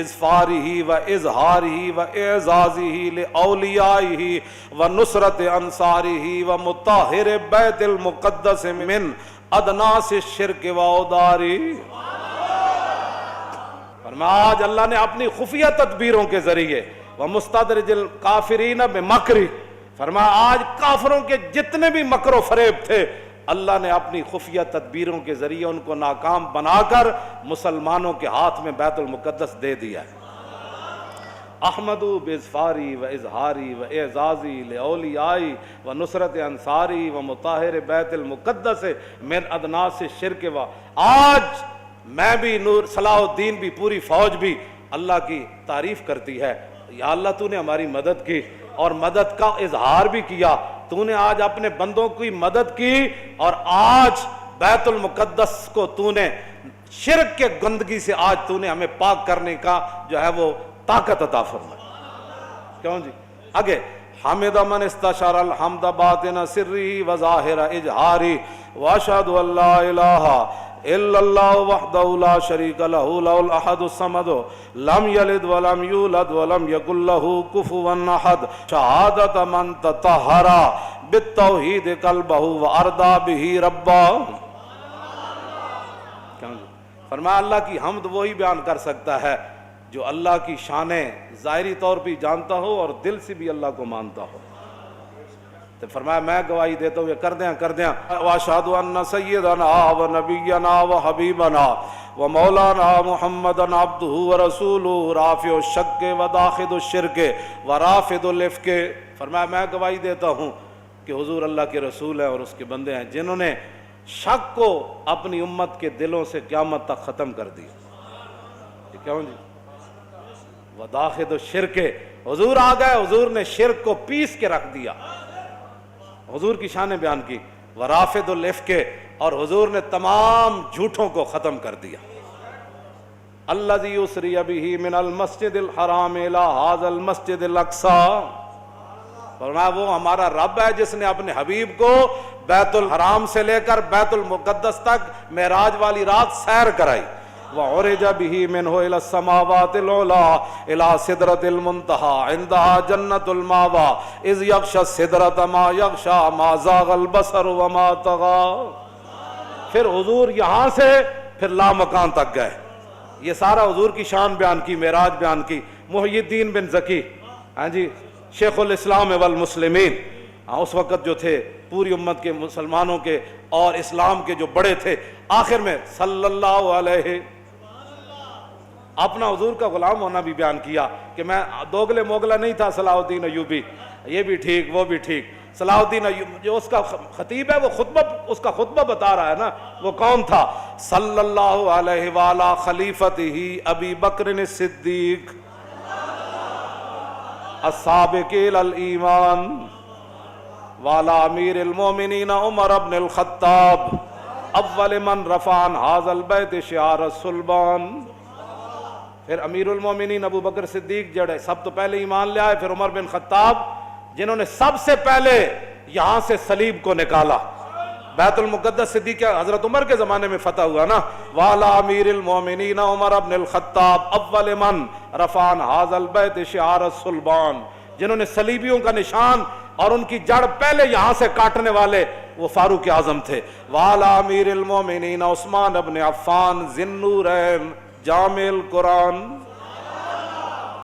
ازفاری و اظہاری و اعزازی ہی لأولیائی و نصرت انصاری ہی و مطاہر بیت المقدس من ادناس الشرک و اوداری۔ فرمایا، آج اللہ نے اپنی خفیہ تدبیروں کے ذریعے وہ مستدرج الکافرین بمکری، فرمایا، آج کافروں کے جتنے بھی مکر و فریب تھے اللہ نے اپنی خفیہ تدبیروں کے ذریعے ان کو ناکام بنا کر مسلمانوں کے ہاتھ میں بیت المقدس دے دیا ہے۔ احمد بزفاری و اظہاری و اعزازی لولیائی و نصرت انصاری و مطاہر بیت المقدس من ادناس شرک و آج میں بھی نور صلاح الدین بھی پوری فوج بھی اللہ کی تعریف کرتی ہے۔ یا اللہ تو نے ہماری مدد کی اور مدد کا اظہار بھی کیا۔ تو نے آج اپنے بندوں کی مدد کی اور آج بیت المقدس کو تو نے شرک کے گندگی سے آج تو نے ہمیں پاک کرنے کا جو ہے وہ طاقت عطا فرمائی۔ کیوں جی؟ آگے حمد من استشار الحمد باطن سری و ظاہر اجہاری واشهد ان الہ الا اللہ وحدہ لا شریک لہ لہ الاحد الصمد، لم یلد ولم یولد ولم یکن لہ کفوا احد شہادت من تطہر بالتوحید قلبہ وارضا به ربا فرمایا، اللہ کی حمد وہی بیان کر سکتا ہے جو اللہ کی شانیں ظاہری طور پہ جانتا ہو اور دل سے بھی اللہ کو مانتا ہو۔ تو فرمایا میں گواہی دیتا ہوں یہ کر دیں کر دیں واشهد ان سیدنا و نبینا و حبیبنا و مولانا محمد عبدہ و رسولہ رافع الشک و داخد الشرک و رافد الافک فرمایا میں گواہی دیتا ہوں کہ حضور اللہ کے رسول ہیں اور اس کے بندے ہیں جنہوں نے شک کو اپنی امت کے دلوں سے قیامت تک ختم کر دیا یہ کیوں جی؟ وداخد الشرک، حضور آ گئے، حضور نے شرک کو پیس کے رکھ دیا حضور کی شان بیان کی، ورافد الف کے، اور حضور نے تمام جھوٹوں کو ختم کر دیا۔ اللہ زی اسری ابھی من المسجد الحرام الى هذا المسجد الاقصى فرمایا، وہ ہمارا رب ہے جس نے اپنے حبیب کو بیت الحرام سے لے کر بیت المقدس تک معراج والی رات سیر کرائی۔ وعرج به منه الى السماوات العلى الى سدرة المنتهى، عندها جنة الماوى اذ يغشى السدرة ما يغشى، ما زاغ البصر وما طغى. پھر حضور یہاں سے پھر لا مکان تک گئے۔ یہ سارا حضور کی شان بیان کی، معراج بیان کی محی الدین بن زکی ہاں جی شیخ الاسلام والمسلمین۔ ہاں اس وقت جو تھے پوری امت کے مسلمانوں کے اور اسلام کے جو بڑے تھے، آخر میں صلی اللہ علیہ اپنا حضور کا غلام ہونا بھی بیان کیا کہ میں دوگلے موگلا نہیں تھا صلاح الدین ایوبی۔ یہ بھی ٹھیک، وہ بھی ٹھیک۔ صلاح الدین ایوب جو اس کا خطیب ہے، وہ خطبہ، اس کا خطبہ بتا رہا ہے نا۔ وہ کون تھا؟ صلی اللہ علیہ وآلہ خلیفت ہی ابی بکر صدیق۔ السابق الایمان۔ والا امیر المومنین عمر ابن الخطاب۔ اول من رفعان حاض البیت شعار السلبان۔ پھر امیر المومنین ابو بکر صدیق جڑے سب تو پہلے ایمان لے آئے، پھر عمر بن خطاب، جنہوں نے سب سے پہلے یہاں سے صلیب کو نکالا۔ بیت المقدس صدیق حضرت عمر کے زمانے میں فتح ہوا نا۔ والا امیر المومنین عمر ابن الخطاب اول من رفعان حاض البیت شعار السلبان۔ جنہوں نے صلیبیوں کا نشان اور ان کی جڑ پہلے یہاں سے کاٹنے والے وہ فاروق اعظم تھے۔ والا امیر المومنین عثمان ابن عفان ذنورین জামেল কোরআন